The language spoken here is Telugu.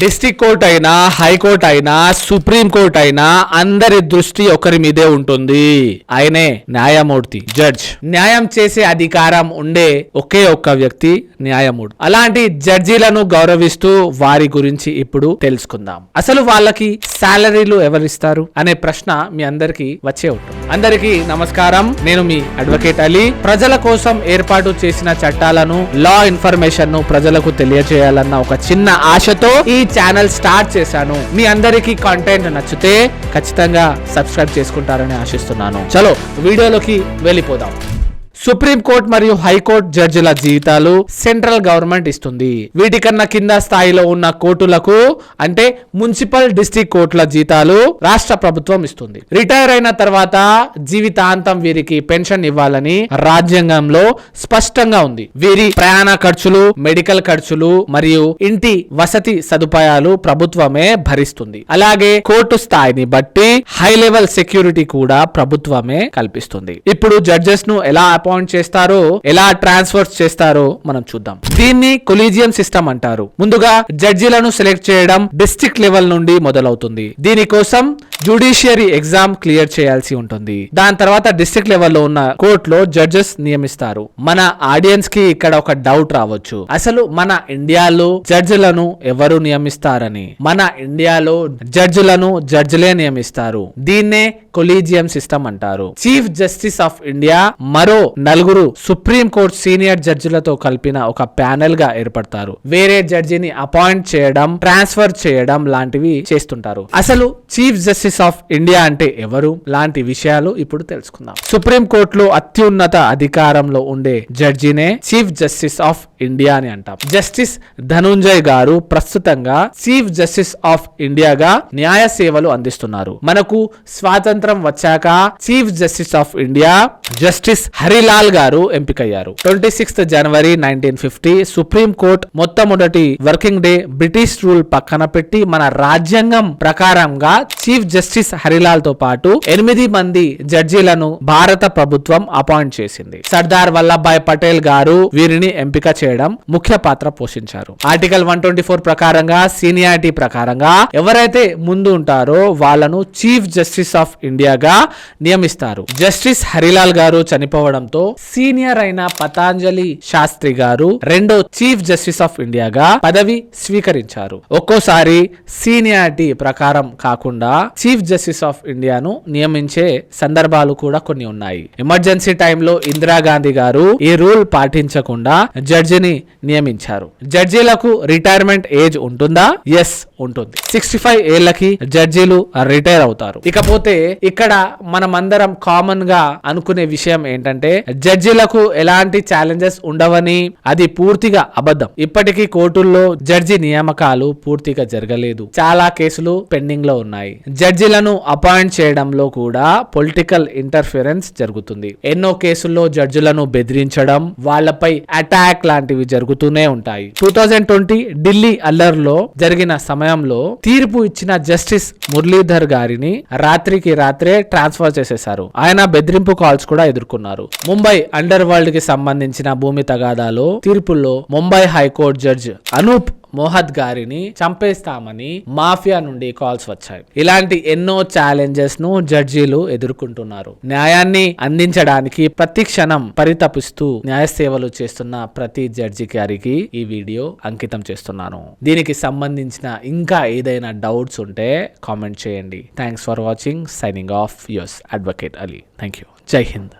డిస్టిక్ కోర్ట్ అయినా హైకోర్ట్ అయినా సుప్రీం కోర్ట్ అయినా అందరి దృష్టి ఒకరి మీదే ఉంటుంది. ఆయనే న్యాయమూర్తి జడ్జ్. న్యాయం చేసే అధికారం ఉండే ఒకే ఒక్క వ్యక్తి న్యాయమూర్తి. అలాంటి జడ్జీలను గౌరవిస్తూ వారి గురించి ఇప్పుడు తెలుసుకుందాం. అసలు వాళ్ళకి శాలరీలు ఎవరిస్తారు? అనే ప్రశ్న మీ అందరికి వచ్చే ఉంటుంది. అందరికీ నమస్కారం. నేను మీ అడ్వకేట్ అలీ. ప్రజల కోసం ఏర్పాటు చేసిన చట్టాలను లా ఇన్ఫర్మేషన్ను ప్రజలకు తెలియజేయాలన్న ఒక చిన్న ఆశతో ఈ ఛానల్ స్టార్ట్ చేశాను. మీ అందరికీ కంటెంట్ నచ్చితే ఖచ్చితంగా సబ్స్క్రైబ్ చేసుకుంటారని ఆశిస్తున్నాను. చలో వీడియోలోకి వెళ్ళిపోదాం. సుప్రీంకోర్టు మరియు హైకోర్టు జడ్జిల జీతాలు సెంట్రల్ గవర్నమెంట్ ఇస్తుంది. వీటికన్నా కింద స్థాయిలో ఉన్న కోర్టులకు అంటే మున్సిపల్ డిస్ట్రిక్ట్ కోర్టుల జీతాలు రాష్ట్ర ప్రభుత్వం ఇస్తుంది. రిటైర్ అయిన తర్వాత జీవితాంతం వీరికి పెన్షన్ ఇవ్వాలని రాజ్యాంగంలో స్పష్టంగా ఉంది. వీరి ప్రయాణ ఖర్చులు మెడికల్ ఖర్చులు మరియు ఇంటి వసతి సదుపాయాలు ప్రభుత్వమే భరిస్తుంది. అలాగే కోర్టు స్థాయిని బట్టి హై లెవెల్ సెక్యూరిటీ కూడా ప్రభుత్వమే కల్పిస్తుంది. ఇప్పుడు జడ్జెస్ను ఎలా అపాయింట్ చేస్తారో ఎలా ట్రాన్స్ఫర్ చేస్తారో మనం చూద్దాం. దీన్ని కొలీజియం సిస్టమ్ అంటారు. ముందుగా జడ్జిలను సెలెక్ట్ చేయడం డిస్ట్రిక్ట్ లెవెల్ నుండి మొదలవుతుంది. దీనికోసం జ్యుడిషియరీ ఎగ్జామ్ క్లియర్ చేయాల్సి ఉంటుంది. దాని తర్వాత డిస్ట్రిక్ట్ లెవెల్లో ఉన్న కోర్టులో జడ్జెస్ నియమిస్తారు. మన ఆడియన్స్కి ఇక్కడ ఒక డౌట్ రావచ్చు. అసలు మన ఇండియాలో జడ్జిలను ఎవరు నియమిస్తారని? మన ఇండియాలో జడ్జిలను జడ్జిలే నియమిస్తారు. దీన్నే కొలీజియం సిస్టమ్ అంటారు. చీఫ్ జస్టిస్ ఆఫ్ ఇండియా మరో నలుగురు సుప్రీంకోర్టు సీనియర్ జడ్జిలతో కలిపిన ఒక ప్యానెల్గా ఏర్పడతారు. వేరే జడ్జిని అపాయింట్ చేయడం ట్రాన్స్ఫర్ చేయడం లాంటివి చేస్తుంటారు. అసలు చీఫ్ జస్టిస్ ఆఫ్ ఇండియా అంటే ఎవరు? లాంటి విషయాలు ఇప్పుడు తెలుసుకుందాం. సుప్రీం కోర్టులో అత్యున్నత అధికారంలో ఉండే జడ్జినే చీఫ్ జస్టిస్ ఆఫ్ ఇండియా అని అంటాం. జస్టిస్ ధనుంజయ్ గారు ప్రస్తుతంగా చీఫ్ జస్టిస్ ఆఫ్ ఇండియాగా న్యాయ సేవలు అందిస్తున్నారు. మనకు స్వాతంత్రం వచ్చాక chief justice of India justice Lal garu ఎంపికయ్యారు. Twenty sixth January nineteen fifty supreme court మొట్టమొదటి వర్కింగ్ డే బ్రిటిష్ రూల్ పక్కన పెట్టి మన రాజ్యాంగం ప్రకారంగా చీఫ్ జస్టిస్ హరిలాల్తో పాటు ఎనిమిది మంది జడ్జీలను భారత ప్రభుత్వం అపాయింట్ చేసింది. సర్దార్ వల్లభాయ్ పటేల్ గారు వీరిని ఎంపిక చేయడం ముఖ్య పాత్ర పోషించారు. ఆర్టికల్ వన్ ట్వంటీ ఫోర్ ప్రకారంగా సీనియారిటీ ప్రకారంగా ఎవరైతే ముందు ఉంటారో వాళ్ళను చీఫ్ జస్టిస్ ఆఫ్ ఇండియాగా నియమిస్తారు. జస్టిస్ హరిలాల్ గారు చనిపోవడంతో సీనియర్ అయిన పతాంజలి శాస్త్రి గారు రెండో చీఫ్ జస్టిస్ ఆఫ్ ఇండియాగా పదవి స్వీకరించారు. ఒక్కోసారి సీనియారిటీ ప్రకారం కాకుండా చీఫ్ జస్టిస్ ఆఫ్ ఇండియాను నియమించే సందర్భాలు కూడా కొన్ని ఉన్నాయి. ఎమర్జెన్సీ టైంలో ఇందిరాగాంధీ గారు ఈ రూల్ పాటించకుండా జడ్జిని నియమించారు. జడ్జీలకు రిటైర్మెంట్ ఏజ్ ఉంటుందా? ఎస్ ఉంటుంది. సిక్స్టీ ఫైవ్ ఏళ్ళకి జడ్జీలు రిటైర్ అవుతారు. ఇకపోతే ఇక్కడ మనమందరం కామన్గా అనుకునే విషయం ఏంటంటే జడ్జీలకు ఎలాంటి ఛాలెంజెస్ ఉండవని అది పూర్తిగా అబద్ధం. ఇప్పటికీ కోర్టుల్లో జడ్జి నియామకాలు పూర్తిగా జరగలేదు. చాలా కేసులు పెండింగ్లో ఉన్నాయి. జడ్జిలను అపాయింట్ చేయడంలో కూడా పొలిటికల్ ఇంటర్ఫిరెన్స్ జరుగుతుంది. ఎన్నో కేసుల్లో జడ్జిలను బెదిరించడం వాళ్ళపై అటాక్ లాంటివి జరుగుతూనే ఉంటాయి. టూ థౌజండ్ ట్వంటీ ఢిల్లీ అల్లర్లో జరిగిన సమయంలో తీర్పు ఇచ్చిన జస్టిస్ మురళీధర్ గారిని రాత్రికి రాత్రే ట్రాన్స్ఫర్ చేసేశారు. ఆయన బెదిరింపు కాల్స్ కూడా ఎదుర్కొన్నారు. ముంబై అండర్ వరల్డ్కి సంబంధించిన భూమి తగాదాలో తీర్పులో Mumbai high court judge Anoop Mohta గారిని చంపేస్తామని మాఫియా నుండి కాల్స్ వచ్చాయి. ఇలాంటి ఎన్నో ఛాలెంజెస్ను జడ్జీలు ఎదుర్కొంటున్నారు. న్యాయాన్ని అందించడానికి ప్రతి క్షణం పరితపిస్తూ న్యాయ సేవలు చేస్తున్న ప్రతి జడ్జి గారికి ఈ వీడియో అంకితం చేస్తున్నాను. దీనికి సంబంధించిన ఇంకా ఏదైనా డౌట్స్ ఉంటే కామెంట్ చేయండి. Thanks for watching. Signing off yours advocate Ali. Thank you Jai Hind.